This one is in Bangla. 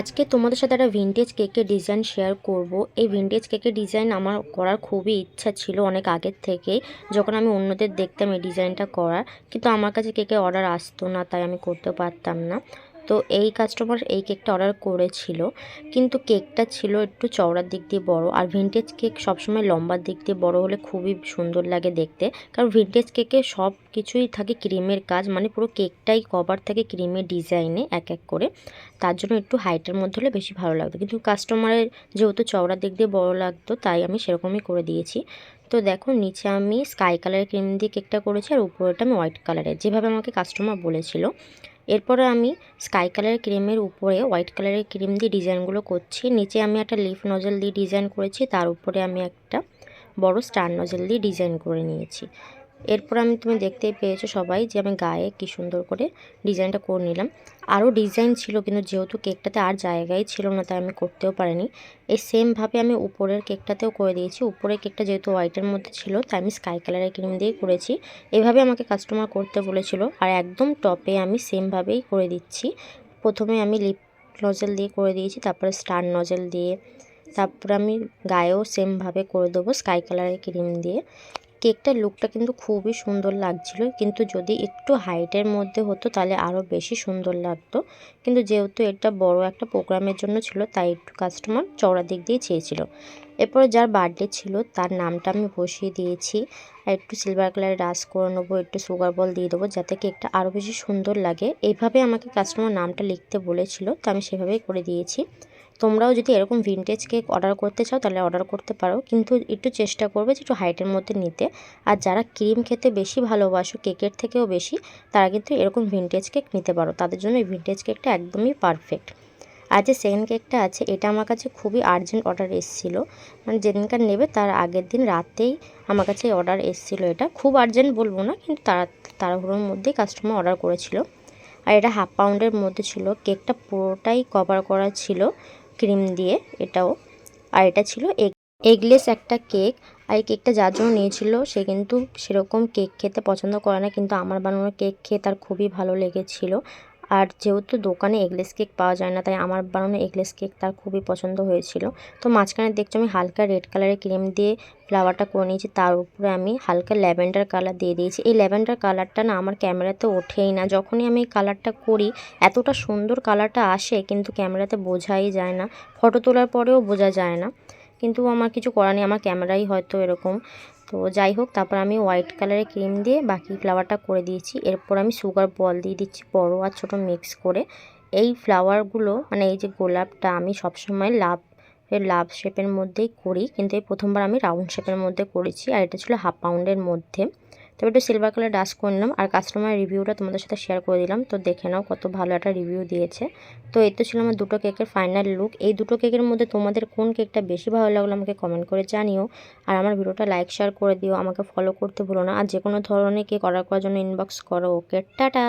আজকে তোমাদের সাথে একটা ভিনটেজ কেকের ডিজাইন শেয়ার করব। এই ভিনটেজ কেকের ডিজাইন আমার করার খুবই ইচ্ছা ছিল অনেক আগের থেকে, যখন আমি অন্যদের দেখতাম এই ডিজাইনটা করার। কিন্তু আমার কাছে কেকের অর্ডার আসতো না, তাই আমি করতে পারতাম না। তো এই কাস্টমার এই কেকটা অর্ডার করেছিল। কিন্তু কেকটা ছিল একটু চওড়ার দিক দিয়ে বড় আর ভিনটেজ কেক সবসময় লম্বার দিক দিয়ে বড় হলে খুবই সুন্দর লাগে দেখতে। কারণ ভিনটেজ কেকে সব কিছুই থাকে ক্রিমের কাজ মানে পুরো কেকটাই কভার থাকে ক্রিমের ডিজাইনে এক এক করে। তার জন্য একটু হাইটের মধ্যে হলে বেশি ভালো লাগতো। কিন্তু কাস্টমারের যেহেতু চওড়ার দিক দিয়ে বড় লাগতো, তাই আমি সেরকমই করে দিয়েছি। তো দেখো, নিচে আমি স্কাই কালারের ক্রিম দিয়ে কেকটা করেছি আর উপরেটা আমি হোয়াইট কালারের যেভাবে আমাকে কাস্টমার বলেছিল, এরপরে আমি স্কাই কালারের ক্রিমের উপরে হোয়াইট কালারের ক্রিম দিয়ে ডিজাইনগুলো করছি। নিচে আমি একটা লিফ নজল দিয়ে ডিজাইন করেছি, তার উপরে আমি একটা বড় স্টার নজল দিয়ে ডিজাইন করে নিয়েছি। এরপর আমি তুমি দেখতেই পেয়েছ সবাই যে আমি গায়ে কি সুন্দর করে ডিজাইনটা করে নিলাম। আরও ডিজাইন ছিল কিন্তু যেহেতু কেকটাতে আর জায়গায় ছিল না, তাই আমি করতেও পারিনি। এই সেমভাবে আমি উপরের কেকটাতেও করে দিয়েছি। উপরের কেকটা যেহেতু হোয়াইটের মধ্যে ছিল, তাই আমি স্কাই কালারের ক্রিম দিয়ে করেছি। এভাবে আমাকে কাস্টমার করতে বলেছিল আর একদম টপে আমি সেমভাবেই করে দিচ্ছি। প্রথমে আমি লিপ নজেল দিয়ে করে দিয়েছি, তারপরে স্টার নজেল দিয়ে, তারপরে আমি গায়েও সেমভাবে করে দেবো স্কাই কালারের ক্রিম দিয়ে। কেকটার লুকটা কিন্তু খুবই সুন্দর লাগছিল। কিন্তু যদি একটু হাইটের মধ্যে হতো তাহলে আরও বেশি সুন্দর লাগতো। কিন্তু যেহেতু এটা বড় একটা প্রোগ্রামের জন্য ছিল, তাই একটু কাস্টমার চওড়া দিক দিয়ে চেয়েছিল। এরপরে যার বার্থডে ছিল, তার নামটা আমি বসিয়ে দিয়েছি। আর একটু সিলভার কালারের রাস করে নেব, একটু সুগার বল দিয়ে দেবো, যাতে কেকটা আরও বেশি সুন্দর লাগে। এইভাবে আমাকে কাস্টমার নামটা লিখতে বলেছিল, তো আমি সেভাবেই করে দিয়েছি। তোমরাও যদি এরকম ভিনটেজ কেক অর্ডার করতে চাও, তাহলে অর্ডার করতে পারো। কিন্তু একটু চেষ্টা করবে যে একটু হাইটের মধ্যে নিতে। আর যারা ক্রিম খেতে বেশি ভালোবাসো কেকের থেকেও বেশি, তারা কিন্তু এরকম ভিনটেজ কেক নিতে পারো। তাদের জন্য এই ভিনটেজ কেকটা একদমই পারফেক্ট আর যে সেকেন্ড কেকটা আছে, এটা আমার কাছে খুবই আর্জেন্ট অর্ডার এসেছিল। মানে যেদিনকার নেবে, তার আগের দিন রাতেই আমার কাছে অর্ডার এসেছিল এটা। খুব আর্জেন্ট বলব না, কিন্তু তারা, তাড়াহুড়োর মধ্যেই কাস্টমার অর্ডার করেছিল। আর এটা হাফ পাউন্ডের মধ্যে ছিল। কেকটা পুরোটাই কভার করা ছিল। ক্রিম দিয়ে এটাও। আর এটা ছিল এগ, এগলেস একটা কেক। আর এই কেকটা যার জন্য নিয়েছিল, সে কিন্তু সেরকম কেক খেতে পছন্দ করে না, কিন্তু আমার বানানো কেক খেয়ে তার খুবই ভালো লেগেছিল। আর যেহেতু দোকানে এগলেস কেক পাওয়া যায় না, তাই আমার বানানো এগলেস কেক তার খুবই পছন্দ হয়েছিল। তো মাঝখানে দেখছ আমি হালকা রেড কালারের ক্রিম দিয়ে ফ্লাওয়ারটা করে নিয়েছি, তার উপরে আমি হালকা ল্যাভেন্ডার কালার দিয়ে দিয়েছি। এই ল্যাভেন্ডার কালারটা না আমার ক্যামেরাতে ওঠেই না। যখনই আমি এই কালারটা করি, এতটা সুন্দর কালারটা আসে কিন্তু ক্যামেরাতে বোঝাই যায় না। ফটো তোলার পরেও বোঝা যায় না। কিন্তু আমার কিছু করার নেই, আমার ক্যামেরাই হয়তো এরকম। তো যাই হোক, তারপর আমি হোয়াইট কালারের ক্রিম দিয়ে বাকি ফ্লাওয়ারটা করে দিয়েছি। এরপর আমি সুগার বল দিয়ে দিচ্ছি বড়ো আর ছোটো মিক্স করে। এই ফ্লাওয়ারগুলো মানে এই যে গোলাপটা আমি সবসময় লাভ লাভ শেপের মধ্যেই করি। কিন্তু এই প্রথমবার আমি রাউন্ড শেপের মধ্যে করেছি, আর এটা ছিল হাফ পাউন্ডের মধ্যে। তবে একটু সিলভার কালার ডাস্ট করে নিলাম। আর কাস্টমার রিভিউটা তোমাদের সাথে শেয়ার করে দিলাম। তো দেখে নাও কত ভালো একটা রিভিউ দিয়েছে। তো এই তো ছিল আমার দুটো কেকের ফাইনাল লুক এই দুটো কেকের মধ্যে তোমাদের কোন কেকটা বেশি ভালো লাগল আমাকে কমেন্ট করে জানিও। আর আমার ভিডিওটা লাইক শেয়ার করে দিও। আমাকে ফলো করতে ভুলো না। আর যে কোনো ধরনের কেক অর্ডার করার জন্য ইনবক্স করো। Okay, tata!